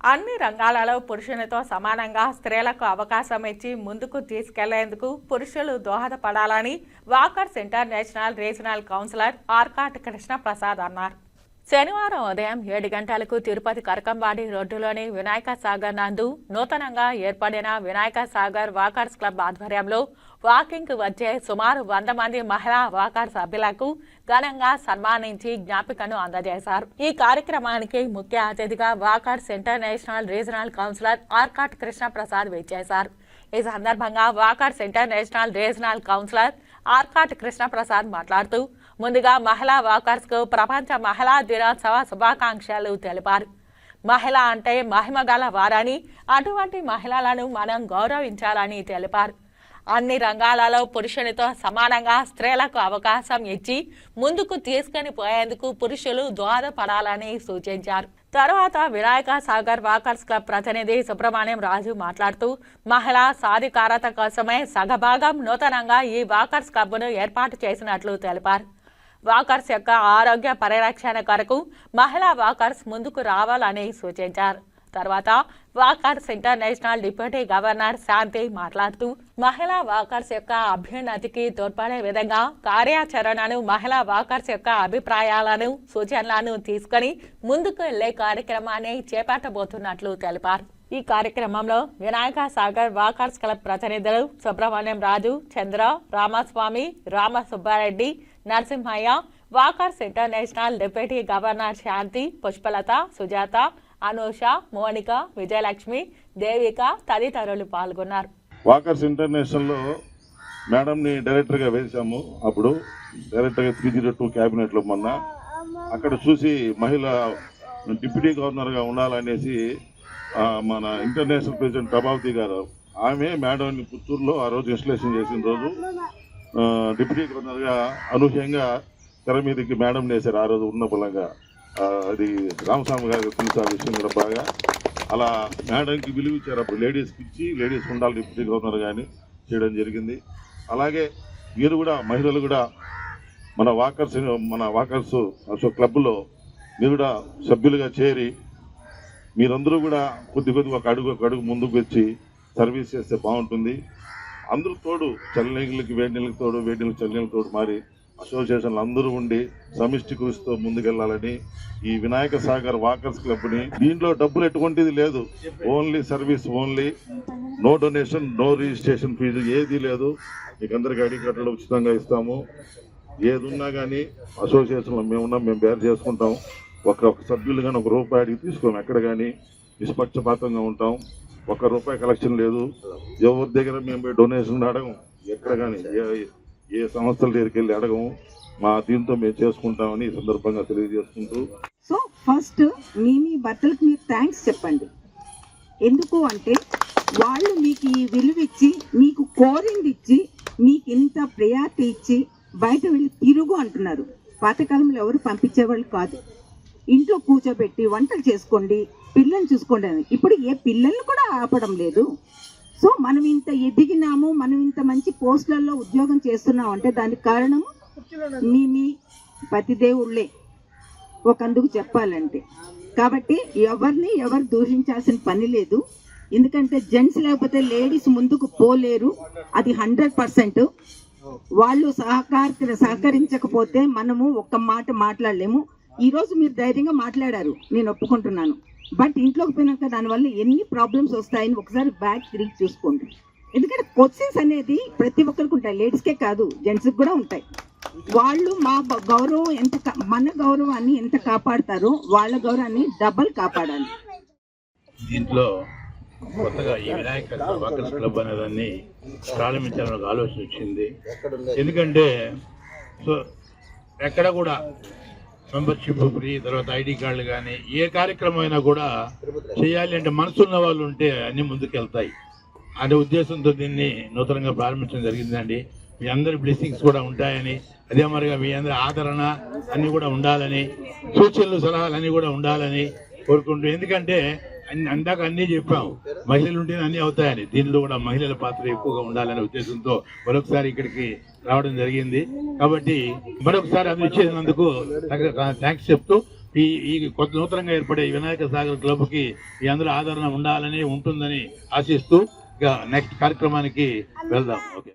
అన్ని రంగాలలో పురుషులతో సమానంగా స్త్రీలకు అవకాశం ఇచ్చి ముందుకు తీసుకెళ్ళేందుకు పురుషులు దోహదపడాలని walkers international regional councillor Arcot Krishna Prasad అన్నారు. శనివారం ఉదయం ఏడు గంటలకు తిరుపతి కరకంబాడి రోడ్డులోని వినాయక సాగర్ నందు నూతనంగా ఏర్పడిన వినాయక సాగర్ వాకర్స్ క్లబ్ ఆధ్వర్యంలో వాకింగ్ వచ్చే సుమారు వంద మంది మహిళా వాకర్ సభ్యులకు ఘనంగా సన్మానించి జ్ఞాపికను అందజేశారు. ఈ కార్యక్రమానికి ముఖ్య అతిథిగా walkers international regional councillor Arcot Krishna Prasad విచ్చేశారు. ఈ సందర్భంగా walkers international regional councillor Arcot Krishnaprasad మాట్లాడుతూ ముందుగా మహిళా వాకర్స్కు ప్రపంచ మహిళా దినోత్సవ శుభాకాంక్షలు తెలిపారు. మహిళ అంటే మహిమ గల వారని అటువంటి మహిళలను మనం గౌరవించాలని తెలిపారు. అన్ని రంగాలలో పురుషునితో సమానంగా స్త్రీలకు అవకాశం ఇచ్చి ముందుకు తీసుకొని పోయేందుకు పురుషులు దోహదపడాలని సూచించారు. తర్వాత వినాయక సాగర్ వాకర్స్ క్లబ్ ప్రతినిధి సుబ్రహ్మణ్యం రాజు మాట్లాడుతూ మహిళా సాధికారత కోసమే సగభాగం నూతనంగా ఈ వాకర్స్ క్లబ్ను ఏర్పాటు చేసినట్లు తెలిపారు. వాకర్స్ యొక్క ఆరోగ్య పరిరక్షణ కొరకు మహిళా వాకర్స్ ముందుకు రావాలని సూచించారు. తర్వాత walkers international deputy governor Shanti మాట్లాడుతూ మహిళా వాకర్స్ యొక్క అభ్యున్నతికి తోడ్పడే విధంగా కార్యాచరణను మహిళా వాకర్స్ యొక్క అభిప్రాయాలను సూచనలను తీసుకొని ముందుకు వెళ్ళే కార్యక్రమాన్ని చేపట్టబోతున్నట్లు తెలిపారు. ఈ కార్యక్రమంలో వినాయక సాగర్ వాకర్స్ క్లబ్ ప్రతినిధులు Subrahmanyam Raju Chandra Ramaswamy Rama Subbareddy Narasimhaiah walkers international deputy governor Shanti Pushpalatha Sujatha Anusha Monika Vijayalakshmi Devika తదితరులు పాల్గొన్నారు. వాకర్స్ ఇంటర్నేషనల్లో మేడంని డైరెక్టర్గా వేశాము. అప్పుడు డైరెక్టర్గా త్రీ జీరో టూ క్యాబినెట్లో మొన్న. అక్కడ చూసి మహిళ డిప్యూటీ గవర్నర్గా ఉండాలనేసి మన ఇంటర్నేషనల్ ప్రెసిడెంట్ ప్రభావతి గారు ఆమె మేడంని పుత్తూరులో ఆ రోజు ఇన్స్టలేషన్ చేసిన రోజు డిప్యూటీ గవర్నర్గా అనూహ్యంగా తెర మీదకి మేడం వేశారు ఆ రోజు ఉన్న బలంగా. అది రామస్వామి గారు తెలుసు ఆ విషయం కూడా బాగా. అలా మేడంకి విలువ ఇచ్చారు అప్పుడు లేడీస్కి ఇచ్చి లేడీస్ ఉండాలి డిప్యూటీ గవర్నర్ కానీ చేయడం జరిగింది. అలాగే వీరు కూడా మహిళలు కూడా మన వాకర్స్ మన వాకర్స్ అసలు క్లబ్లో మీరు కూడా సభ్యులుగా చేరి మీరందరూ కూడా కొద్ది కొద్ది ఒక అడుగు ఒక అడుగు ముందుకు వచ్చి సర్వీస్ చేస్తే బాగుంటుంది. అందరూ తోడు చల్లనీళ్ళకి వేడి నీళ్ళకి తోడు వేడి నీళ్ళకి చల్లనీళ్ళకి తోడు మారి అసోసియేషన్లు అందరూ ఉండి సమిష్టి కృషితో ముందుకెళ్ళాలని ఈ వినాయక సాగర్ వాకర్స్ క్లబ్ని దీంట్లో డబ్బులు ఎటువంటిది లేదు. Only service only. No donation no registration fee ఏది లేదు. మీకు అందరికి ఐడి కార్డులు ఉచితంగా ఇస్తాము. ఏది ఉన్నా కానీ అసోసియేషన్లో మేమున్నాం మేము బేర్ చేసుకుంటాం. ఒక సభ్యులు కానీ ఒక రూపాయి అడిగి తీసుకోము ఎక్కడ కానీ నిష్పక్షపాతంగా ఉంటాం. ఒక్క రూపాయి కలెక్షన్ లేదు. ఎవరి దగ్గర మేము పోయి డొనేషన్ అడగం? ఎక్కడ కానీ ఏ సంస్థల దగ్గరికి వెళ్ళి అడగము. మా దీంతో మేము చేసుకుంటామని ఈ సందర్భంగా తెలియజేసుకుంటూ. సో ఫస్ట్ మీ మీ భర్తలకు మీరు థ్యాంక్స్ చెప్పండి. ఎందుకు అంటే వాళ్ళు మీకు ఈ విలువ ఇచ్చి మీకు కోరింది ఇచ్చి మీకు ఇంత ప్రయారిటీ ఇచ్చి బయట వెళ్ళి తిరుగు అంటున్నారు. పాతకాలంలో ఎవరు పంపించేవాళ్ళు కాదు. ఇంట్లో కూర్చోబెట్టి వంటలు చేసుకోండి పిల్లల్ని చూసుకోండి అని. ఇప్పుడు ఏ పిల్లల్ని కూడా ఆపడం లేదు. సో మనం ఇంత ఎదిగినాము మనం ఇంత మంచి పోస్టులలో ఉద్యోగం చేస్తున్నాం అంటే దానికి కారణము మీ మీ పతిదేవుళ్ళే ఒకందుకు చెప్పాలంటే. కాబట్టి ఎవరిని ఎవరు దూషించాల్సిన పని లేదు. ఎందుకంటే జెంట్స్ లేకపోతే లేడీస్ ముందుకు పోలేరు. అది హండ్రెడ్ పర్సెంట్. వాళ్ళు సహకార సహకరించకపోతే మనము ఒక్క మాట మాట్లాడలేము. ఈరోజు మీరు ధైర్యంగా మాట్లాడారు. నేను ఒప్పుకుంటున్నాను. బట్ ఇంట్లోకి పోయినాక దానివల్ల ఎన్ని ప్రాబ్లమ్స్ వస్తాయని ఒకసారి బ్యాక్ తిరిగి చూసుకోండి. ఎందుకంటే క్వశ్చన్స్ అనేది ప్రతి ఒక్కరికి ఉంటాయి. లేడీస్కే కాదు జెంట్స్కి కూడా ఉంటాయి. వాళ్ళు మా గౌరవం ఎంత మన గౌరవాన్ని ఎంత కాపాడతారో వాళ్ళ గౌరవాన్ని డబల్ కాపాడాలి. దీంట్లో కొత్తగా ఈ వినాయక వాకర్స్ క్లబ్ అనేదాన్ని ప్రారంభించాలని ఒక ఆలోచన వచ్చింది. ఎందుకంటే సో ఎక్కడ కూడా మెంబర్షిప్ ఫ్రీ తర్వాత ఐడి కార్డులు కానీ ఏ కార్యక్రమం అయినా కూడా చేయాలి అంటే మనసున్న వాళ్ళు ఉంటే అన్ని ముందుకెళ్తాయి. అనే ఉద్దేశంతో దీన్ని నూతనంగా ప్రారంభించడం జరిగిందండి. మీ అందరి బ్లెస్సింగ్స్ కూడా ఉంటాయని అదే మరిగా మీ అందరి ఆదరణ అన్నీ కూడా ఉండాలని సూచనలు సలహాలు అన్నీ కూడా ఉండాలని కోరుకుంటూ ఎందుకంటే అన్ని అందాక అన్నీ చెప్పాం మహిళలు ఉంటేనే అన్నీ అవుతాయని. దీనిలో కూడా మహిళల పాత్ర ఎక్కువగా ఉండాలనే ఉద్దేశంతో మరొకసారి ఇక్కడికి రావడం జరిగింది. కాబట్టి మరొకసారి అది ఇచ్చేసినందుకు థ్యాంక్స్ చెప్తూ ఈ ఈ కొత్త నూతనంగా ఏర్పడే వినాయక సాగర్ క్లబ్కి ఈ అందరూ ఆదరణ ఉండాలని ఉంటుందని ఆశిస్తూ ఇక నెక్స్ట్ కార్యక్రమానికి వెళ్దాం. ఓకే